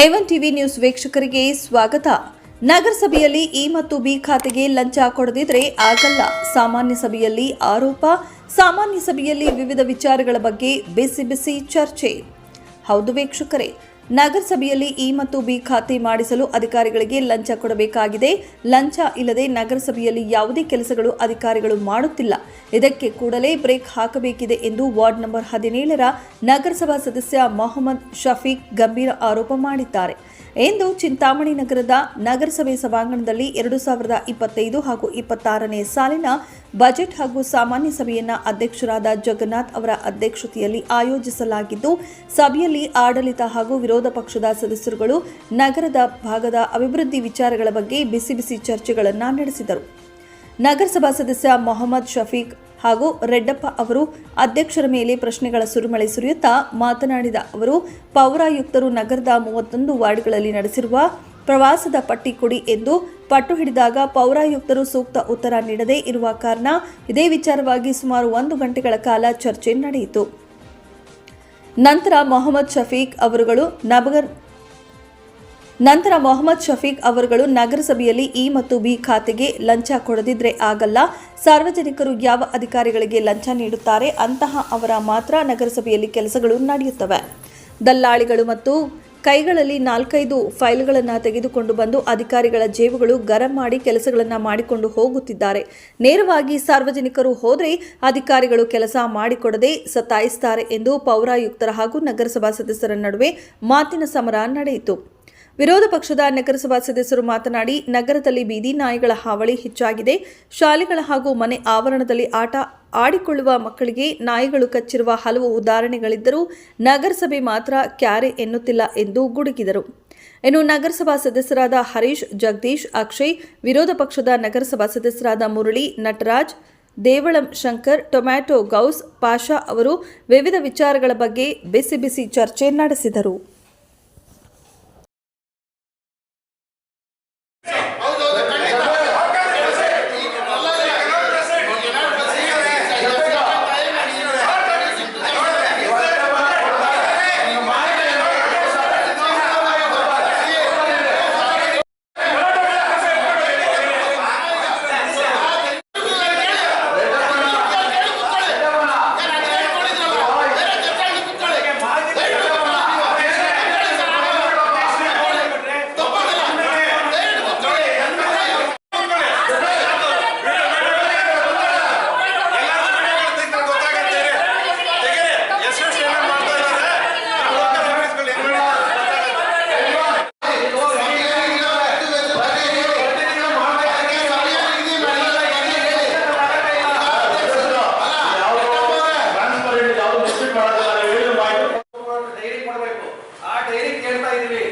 A one TV news ವೀಕ್ಷಕರಿಗೆ ಸ್ವಾಗತ. ನಗರಸಭೆಯಲ್ಲಿ ಇ ಮತ್ತು ಬಿ ಖಾತೆಗೆ ಲಂಚ ಕೊಡದಿದ್ರೆ ಆಗಲ್ಲ. ಸಾಮಾನ್ಯ ಸಭೆಯಲ್ಲಿ ಆರೋಪ, ಸಾಮಾನ್ಯ ಸಭೆಯಲ್ಲಿ ವಿವಿಧ ವಿಚಾರಗಳ ಬಗ್ಗೆ ಬಿಸಿ ಬಿಸಿ ಚರ್ಚೆ. ಹೌದು ವೀಕ್ಷಕರೇ ನಗರಸಭೆಯಲ್ಲಿ ಇ ಮತ್ತು ಬಿ ಖಾತೆ ಮಾಡಿಸಲು ಅಧಿಕಾರಿಗಳಿಗೆ ಲಂಚ ಕೊಡಬೇಕಾಗಿದೆ. ಲಂಚ ಇಲ್ಲದೆ ನಗರಸಭೆಯಲ್ಲಿ ಯಾವುದೇ ಕೆಲಸಗಳು ಅಧಿಕಾರಿಗಳು ಮಾಡುತ್ತಿಲ್ಲ. ಇದಕ್ಕೆ ಕೂಡಲೇ ಬ್ರೇಕ್ ಹಾಕಬೇಕಿದೆ ಎಂದು ವಾರ್ಡ್ ನಂಬರ್ ಹದಿನೇಳರ ನಗರಸಭಾ ಸದಸ್ಯ ಮೊಹಮ್ಮದ್ ಶಫೀಕ್ ಗಂಭೀರ ಆರೋಪ ಮಾಡಿದ್ದಾರೆ. ಎಂದು ಚಿಂತಾಮಣಿ ನಗರದ ನಗರಸಭೆ ಸಭಾಂಗಣದಲ್ಲಿ ಎರಡು ಸಾವಿರದ ಇಪ್ಪತ್ತೈದು ಹಾಗೂ ಇಪ್ಪತ್ತಾರನೇ ಸಾಲಿನ ಬಜೆಟ್ ಹಾಗೂ ಸಾಮಾನ್ಯ ಸಭೆಯನ್ನ ಅಧ್ಯಕ್ಷರಾದ ಜಗನ್ನಾಥ್ ಅವರ ಅಧ್ಯಕ್ಷತೆಯಲ್ಲಿ ಆಯೋಜಿಸಲಾಗಿದ್ದು, ಸಭೆಯಲ್ಲಿ ಆಡಳಿತ ಹಾಗೂ ವಿರೋಧ ಪಕ್ಷದ ಸದಸ್ಯರುಗಳು ನಗರದ ಭಾಗದ ಅಭಿವೃದ್ಧಿ ವಿಚಾರಗಳ ಬಗ್ಗೆ ಬಿಸಿ ಬಿಸಿ ಚರ್ಚೆಗಳನ್ನು ನಡೆಸಿದರು. ನಗರಸಭಾ ಸದಸ್ಯ ಮೊಹಮ್ಮದ್ ಶಫೀಕ್ ಹಾಗೂ ರೆಡ್ಡಪ್ಪ ಅವರು ಅಧ್ಯಕ್ಷರ ಮೇಲೆ ಪ್ರಶ್ನೆಗಳ ಸುರಿಮಳೆ ಸುರಿಯುತ್ತಾ ಮಾತನಾಡಿದ ಅವರು, ಪೌರಾಯುಕ್ತರು ನಗರದ ಮೂವತ್ತೊಂದು ವಾರ್ಡ್ಗಳಲ್ಲಿ ನಡೆಸಿರುವ ಪ್ರವಾಸದ ಪಟ್ಟಿ ಕೊಡಿ ಎಂದು ಪಟ್ಟು ಹಿಡಿದಾಗ ಪೌರಾಯುಕ್ತರು ಸೂಕ್ತ ಉತ್ತರ ನೀಡದೇ ಇರುವ ಕಾರಣ ಇದೇ ವಿಚಾರವಾಗಿ ಸುಮಾರು ಒಂದು ಗಂಟೆಗಳ ಕಾಲ ಚರ್ಚೆ ನಡೆಯಿತು. ನಂತರ ಮೊಹಮ್ಮದ್ ಶಫೀಕ್ ಅವರುಗಳು ನಬಗರ್ ನಂತರ ಮೊಹಮ್ಮದ್ ಶಫೀಕ್ ಅವರುಗಳು ನಗರಸಭೆಯಲ್ಲಿ ಇ ಮತ್ತು ಬಿ ಖಾತೆಗೆ ಲಂಚ ಕೊಡದಿದ್ರೆ ಆಗಲ್ಲ, ಸಾರ್ವಜನಿಕರು ಯಾವ ಅಧಿಕಾರಿಗಳಿಗೆ ಲಂಚ ನೀಡುತ್ತಾರೆ ಅಂತಹ ಅವರ ಮಾತ್ರ ನಗರಸಭೆಯಲ್ಲಿ ಕೆಲಸಗಳು ನಡೆಯುತ್ತವೆ. ದಲ್ಲಾಳಿಗಳು ಮತ್ತು ಕೈಗಳಲ್ಲಿ ನಾಲ್ಕೈದು ಫೈಲ್ಗಳನ್ನು ತೆಗೆದುಕೊಂಡು ಬಂದು ಅಧಿಕಾರಿಗಳ ಜೇಬುಗಳು ಗರಂ ಮಾಡಿ ಕೆಲಸಗಳನ್ನು ಮಾಡಿಕೊಂಡು ಹೋಗುತ್ತಿದ್ದಾರೆ. ನೇರವಾಗಿ ಸಾರ್ವಜನಿಕರು ಹೋದರೆ ಅಧಿಕಾರಿಗಳು ಕೆಲಸ ಮಾಡಿಕೊಡದೆ ಸತಾಯಿಸುತ್ತಾರೆ ಎಂದು ಪೌರಾಯುಕ್ತರ ಹಾಗೂ ನಗರಸಭಾ ಸದಸ್ಯರ ನಡುವೆ ಮಾತಿನ ಸಮರ ನಡೆಯಿತು. ವಿರೋಧ ಪಕ್ಷದ ನಗರಸಭಾ ಸದಸ್ಯರು ಮಾತನಾಡಿ, ನಗರದಲ್ಲಿ ಬೀದಿ ನಾಯಿಗಳ ಹಾವಳಿ ಹೆಚ್ಚಾಗಿದೆ. ಶಾಲೆಗಳ ಹಾಗೂ ಮನೆ ಆವರಣದಲ್ಲಿ ಆಟ ಆಡಿಕೊಳ್ಳುವ ಮಕ್ಕಳಿಗೆ ನಾಯಿಗಳು ಕಚ್ಚಿರುವ ಹಲವು ಉದಾಹರಣೆಗಳಿದ್ದರೂ ನಗರಸಭೆ ಮಾತ್ರ ಕ್ಯಾರೆ ಎನ್ನುತ್ತಿಲ್ಲ ಎಂದು ಗುಡುಗಿದರು. ಇನ್ನು ನಗರಸಭಾ ಸದಸ್ಯರಾದ ಹರೀಶ್, ಜಗದೀಶ್, ಅಕ್ಷಯ್, ವಿರೋಧ ಪಕ್ಷದ ನಗರಸಭಾ ಸದಸ್ಯರಾದ ಮುರಳಿ, ನಟರಾಜ್, ದೇವಳಂ ಶಂಕರ್, ಟೊಮ್ಯಾಟೊ ಗೌಸ್, ಪಾಷಾ ಅವರು ವಿವಿಧ ವಿಚಾರಗಳ ಬಗ್ಗೆ ಬಿಸಿ ಬಿಸಿ ಚರ್ಚೆ ನಡೆಸಿದರು. ಆ ಡೈರಿ ಕೇಳ್ತಾ ಇದೀವಿ.